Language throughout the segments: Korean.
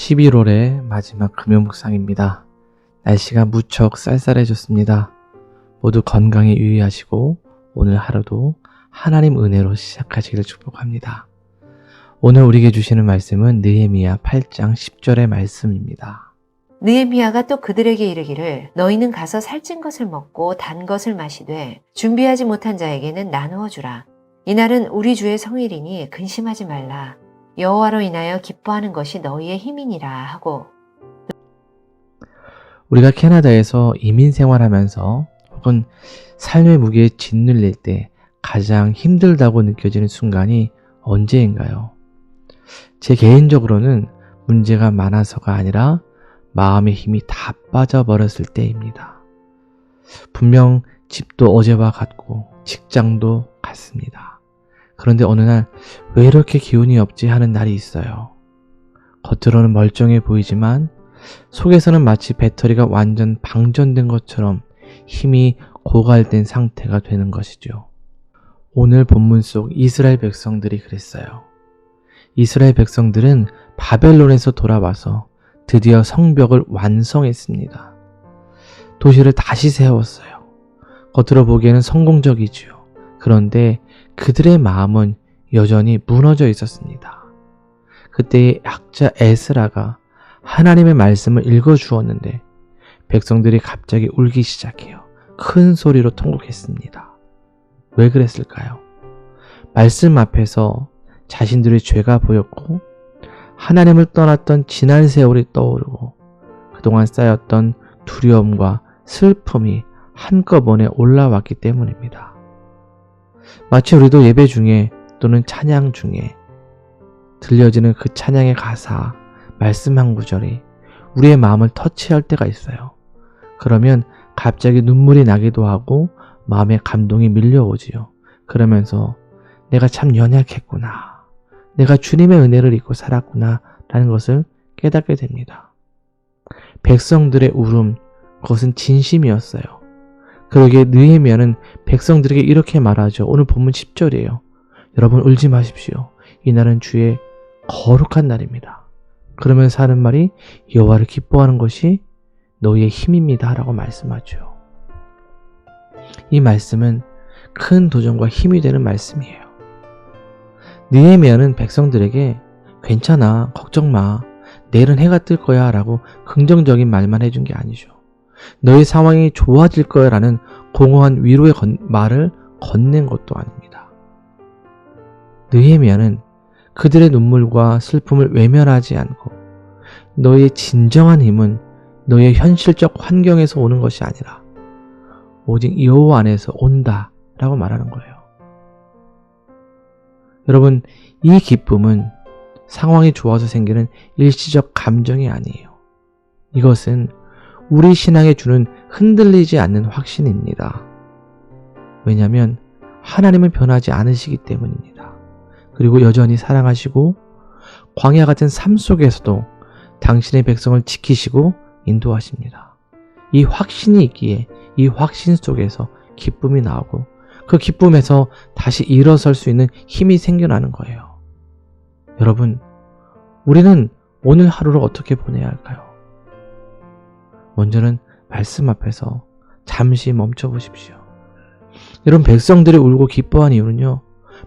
11월의 마지막 금요 묵상입니다. 날씨가 무척 쌀쌀해졌습니다. 모두 건강에 유의하시고 오늘 하루도 하나님 은혜로 시작하시기를 축복합니다. 오늘 우리에게 주시는 말씀은 느헤미야 8장 10절의 말씀입니다. 느헤미야가 또 그들에게 이르기를 너희는 가서 살찐 것을 먹고 단 것을 마시되 준비하지 못한 자에게는 나누어 주라. 이날은 우리 주의 성일이니 근심하지 말라. 여호와로 인하여 기뻐하는 것이 너희의 힘이니라 하고 우리가 캐나다에서 이민 생활하면서 혹은 삶의 무게에 짓눌릴 때 가장 힘들다고 느껴지는 순간이 언제인가요? 제 개인적으로는 문제가 많아서가 아니라 마음의 힘이 다 빠져버렸을 때입니다. 분명 집도 어제와 같고 직장도 같습니다. 그런데 어느 날 왜 이렇게 기운이 없지 하는 날이 있어요. 겉으로는 멀쩡해 보이지만 속에서는 마치 배터리가 완전 방전된 것처럼 힘이 고갈된 상태가 되는 것이죠. 오늘 본문 속 이스라엘 백성들이 그랬어요. 이스라엘 백성들은 바벨론에서 돌아와서 드디어 성벽을 완성했습니다. 도시를 다시 세웠어요. 겉으로 보기에는 성공적이지요. 그런데 그들의 마음은 여전히 무너져 있었습니다. 그때의 학자 에스라가 하나님의 말씀을 읽어 주었는데 백성들이 갑자기 울기 시작해요. 큰 소리로 통곡했습니다. 왜 그랬을까요? 말씀 앞에서 자신들의 죄가 보였고 하나님을 떠났던 지난 세월이 떠오르고 그동안 쌓였던 두려움과 슬픔이 한꺼번에 올라왔기 때문입니다. 마치 우리도 예배 중에 또는 찬양 중에 들려지는 그 찬양의 가사, 말씀 한 구절이 우리의 마음을 터치할 때가 있어요. 그러면 갑자기 눈물이 나기도 하고 마음에 감동이 밀려오지요. 그러면서 내가 참 연약했구나. 내가 주님의 은혜를 잊고 살았구나. 라는 것을 깨닫게 됩니다. 백성들의 울음, 그것은 진심이었어요. 그러기에 느헤미야는 백성들에게 이렇게 말하죠. 오늘 본문 10절이에요. 여러분 울지 마십시오. 이날은 주의 거룩한 날입니다. 그러면서 하는 말이 여호와를 기뻐하는 것이 너희의 힘입니다. 라고 말씀하죠. 이 말씀은 큰 도전과 힘이 되는 말씀이에요. 느헤미야는 백성들에게 괜찮아, 걱정 마, 내일은 해가 뜰 거야 라고 긍정적인 말만 해준 게 아니죠. 너희 상황이 좋아질 거야 라는 공허한 위로의 건, 말을 건넨 것도 아닙니다. 느헤미야는 그들의 눈물과 슬픔을 외면하지 않고 너희의 진정한 힘은 너희의 현실적 환경에서 오는 것이 아니라 오직 여호와 안에서 온다 라고 말하는 거예요. 여러분, 이 기쁨은 상황이 좋아서 생기는 일시적 감정이 아니에요. 이것은 우리 신앙에 주는 흔들리지 않는 확신입니다. 왜냐하면 하나님은 변하지 않으시기 때문입니다. 그리고 여전히 사랑하시고 광야 같은 삶 속에서도 당신의 백성을 지키시고 인도하십니다. 이 확신이 있기에 이 확신 속에서 기쁨이 나오고 그 기쁨에서 다시 일어설 수 있는 힘이 생겨나는 거예요. 여러분, 우리는 오늘 하루를 어떻게 보내야 할까요? 먼저는 말씀 앞에서 잠시 멈춰 보십시오. 여러분, 백성들이 울고 기뻐한 이유는요,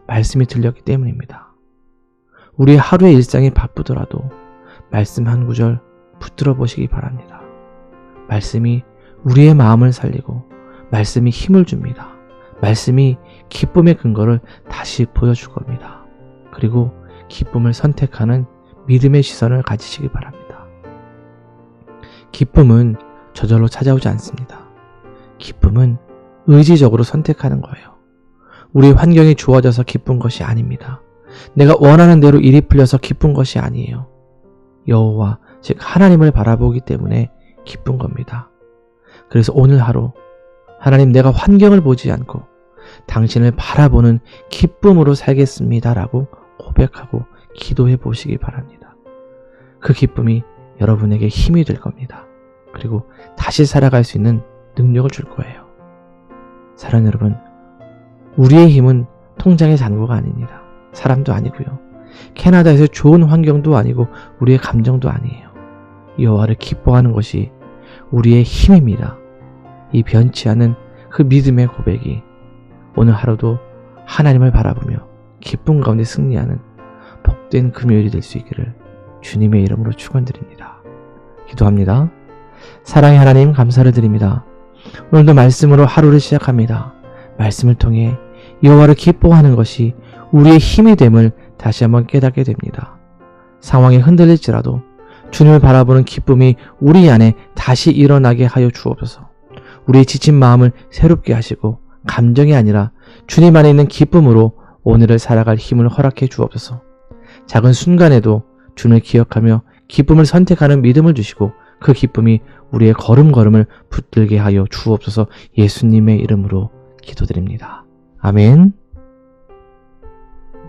말씀이 들렸기 때문입니다. 우리의 하루의 일상이 바쁘더라도 말씀 한 구절 붙들어 보시기 바랍니다. 말씀이 우리의 마음을 살리고 말씀이 힘을 줍니다. 말씀이 기쁨의 근거를 다시 보여줄 겁니다. 그리고 기쁨을 선택하는 믿음의 시선을 가지시기 바랍니다. 기쁨은 저절로 찾아오지 않습니다. 기쁨은 의지적으로 선택하는 거예요. 우리 환경이 좋아져서 기쁜 것이 아닙니다. 내가 원하는 대로 일이 풀려서 기쁜 것이 아니에요. 여호와 즉 하나님을 바라보기 때문에 기쁜 겁니다. 그래서 오늘 하루 하나님 내가 환경을 보지 않고 당신을 바라보는 기쁨으로 살겠습니다라고 고백하고 기도해 보시기 바랍니다. 그 기쁨이 여러분에게 힘이 될 겁니다. 그리고 다시 살아갈 수 있는 능력을 줄 거예요. 사랑 여러분, 우리의 힘은 통장의 잔고가 아닙니다. 사람도 아니고요. 캐나다에서 좋은 환경도 아니고 우리의 감정도 아니에요. 여호와를 기뻐하는 것이 우리의 힘입니다. 이 변치 않은 그 믿음의 고백이 오늘 하루도 하나님을 바라보며 기쁨 가운데 승리하는 복된 금요일이 될 수 있기를 주님의 이름으로 축원드립니다. 기도합니다. 사랑의 하나님 감사를 드립니다. 오늘도 말씀으로 하루를 시작합니다. 말씀을 통해 여호와를 기뻐하는 것이 우리의 힘이 됨을 다시 한번 깨닫게 됩니다. 상황이 흔들릴지라도 주님을 바라보는 기쁨이 우리 안에 다시 일어나게 하여 주옵소서. 우리의 지친 마음을 새롭게 하시고 감정이 아니라 주님 안에 있는 기쁨으로 오늘을 살아갈 힘을 허락해 주옵소서. 작은 순간에도 주님을 기억하며 기쁨을 선택하는 믿음을 주시고 그 기쁨이 우리의 걸음걸음을 붙들게 하여 주옵소서 예수님의 이름으로 기도드립니다. 아멘.